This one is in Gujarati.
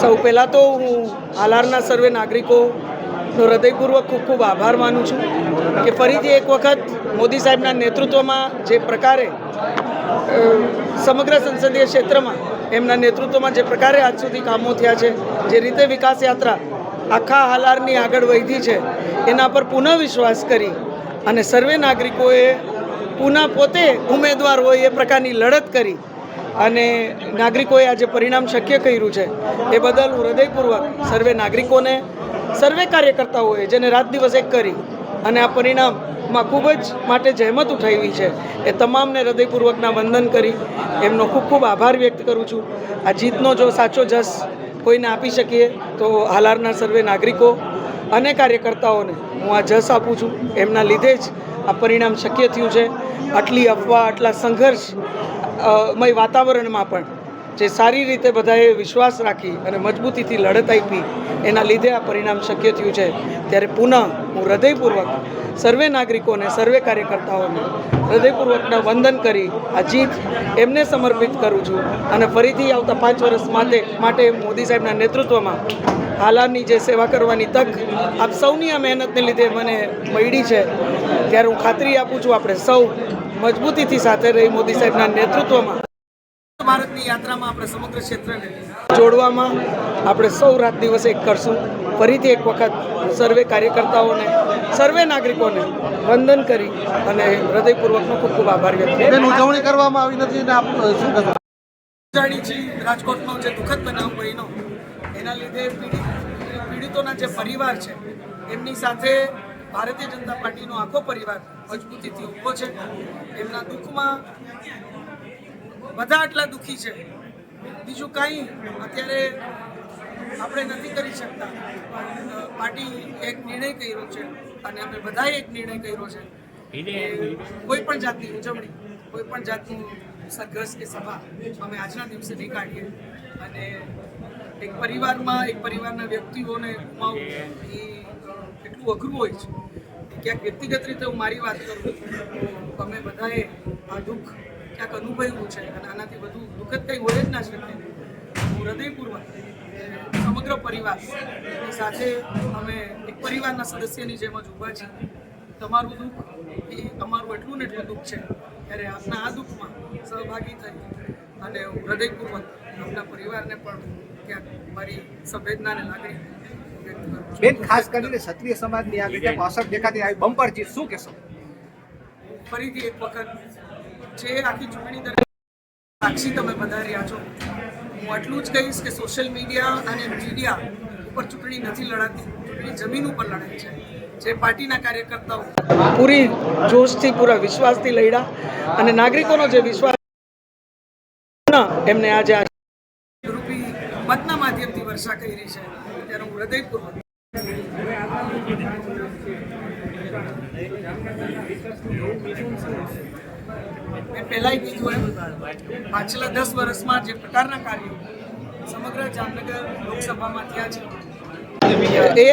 સૌ પહેલાં તો હું હાલારના સર્વે નાગરિકોનો હૃદયપૂર્વક ખૂબ ખૂબ આભાર માનું છું કે ફરીથી એક વખત મોદી સાહેબના નેતૃત્વમાં જે પ્રકારે સમગ્ર સંસદીય ક્ષેત્રમાં એમના નેતૃત્વમાં જે પ્રકારે આજ સુધી કામો થયા છે, જે રીતે વિકાસ યાત્રા આખા હાલારની આગળ વધી છે, એના પર પુનઃ વિશ્વાસ કરી અને સર્વે નાગરિકોએ પુનઃ પોતે ઉમેદવાર હોય એ પ્રકારની લડત કરી અને નાગરિકોએ આજે પરિણામ શક્ય કર્યું છે. એ બદલ હું હૃદયપૂર્વક સર્વે નાગરિકોને, સર્વે કાર્યકર્તાઓએ જેને રાત દિવસ એક કરી અને આ પરિણામમાં ખૂબ જ માટે જહેમત ઉઠાવી છે, એ તમામને હૃદયપૂર્વકના વંદન કરી, એમનો ખૂબ ખૂબ આભાર વ્યક્ત કરું છું. આ જીતનો જો સાચો જસ કોઈને આપી શકીએ, તો હાલારના સર્વે નાગરિકો અને કાર્યકર્તાઓને હું આ જસ આપું છું. એમના લીધે જ આ પરિણામ શક્ય થયું છે. આટલી અફવા, આટલા સંઘર્ષ મય વાતાવરણમાં પણ જે સારી રીતે બધાએ વિશ્વાસ રાખી અને મજબૂતીથી લડત આપી, એના લીધે આ પરિણામ શક્ય થયું છે. ત્યારે પુનઃ હું હૃદયપૂર્વક સર્વે નાગરિકોને, સર્વે કાર્યકર્તાઓને હૃદયપૂર્વકના વંદન કરી, આ જીત એમને સમર્પિત કરું છું અને ફરીથી આવતા પાંચ વર્ષ માટે માટે મોદી સાહેબના નેતૃત્વમાં હાલાની જે સેવા કરવાની તક આપ સૌની આ મહેનતને લીધે મને મળી છે. ત્યારે હું ખાતરી આપું છું, આપણે સૌ મજબૂતીથી સાથે રહી મોદી સાહેબના નેતૃત્વમાં. ભારતની યાત્રામાં આપણે સમગ્ર ક્ષેત્રને જોડવામાં આપણે સૌ રાત દિવસે એક કરશું. ફરીથી એક વખત સર્વે કાર્યકર્તાઓને સર્વે નાગરિકોને વંદન કરી અને હૃદયપૂર્વકનો ખૂબ ખૂબ આભાર વ્યક્ત કરું ઉજવણી કરવામાં આવી નથી અને આપ શું કહેશો? જાણી છે રાજકોટનો જે દુઃખદ બનાવ બન્યો એના લીધે પીડિતોના જે પરિવાર છે એમની સાથે ભારતીય જનતા પાર્ટીનો આખો પરિવાર મજબૂતીથી ઊભો છે. એમના દુઃખમાં બધા આટલા દુઃખી છે. બીજું કાંઈ અત્યારે આપણે નથી કરી શકતા. પણ પાર્ટી એક નિર્ણય કર્યો છે અને અમે બધાએ એક નિર્ણય કર્યો છે કોઈ પણ જાતની ઉજવણી કોઈ પણ જાતનું સંઘર્ષ કે સભા અમે આજના દિવસે નહીં કાઢીએ. અને એક પરિવારમાં એક પરિવારના વ્યક્તિઓને ગુમાવવું એ એટલું અઘરું હોય છે. ક્યાંક વ્યક્તિગત રીતે હું મારી વાત કરું છું અમે બધાએ આ દુઃખ ક્યાંક અનુભવ્યું છે અને આનાથી વધુ દુઃખદ કંઈ હોય જ ના શકે. હું હૃદયપૂર્વક સમગ્ર પરિવાર સાથે અમે એક પરિવારના સદસ્યની જેમ જ ઊભા છીએ. તમારું દુઃખ એ અમારું એટલું ને એટલું દુઃખ છે ત્યારે આપના આ દુઃખમાં સહભાગી થઈ અને હૃદયપૂર્વક આપના પરિવારને પણ ક્યાંક મારી સંવેદનાને લાગણી બેન ખાસ કરીને ક્ષત્રિય સમાજની આ રીતે અસર દેખાતી આવી બમ્પર શું કહેશો? ફરીથી એક વખત જે આખી ચૂંટણી દરમિયાન સાક્ષી તમે બધા રહ્યા છો હું એટલું જ કહીશ કે સોશિયલ મીડિયા અને મીડિયા ઉપર ચૂંટણી નથી લડાતી ચૂંટણી જમીન ઉપર લડાય છે. જે પાર્ટીના કાર્યકર્તાઓ પૂરી જોશથી પૂરા વિશ્વાસથી લડ્યા અને નાગરિકોનો જે વિશ્વાસ એમને આજે રૂપી મતના માધ્યમથી વર્ષા કરી છે. મેં પહેલાંય કીધું પાછલા દસ વર્ષમાં જે પ્રકારના કાર્યો સમગ્ર જામનગર લોકસભામાં થયા છે. એ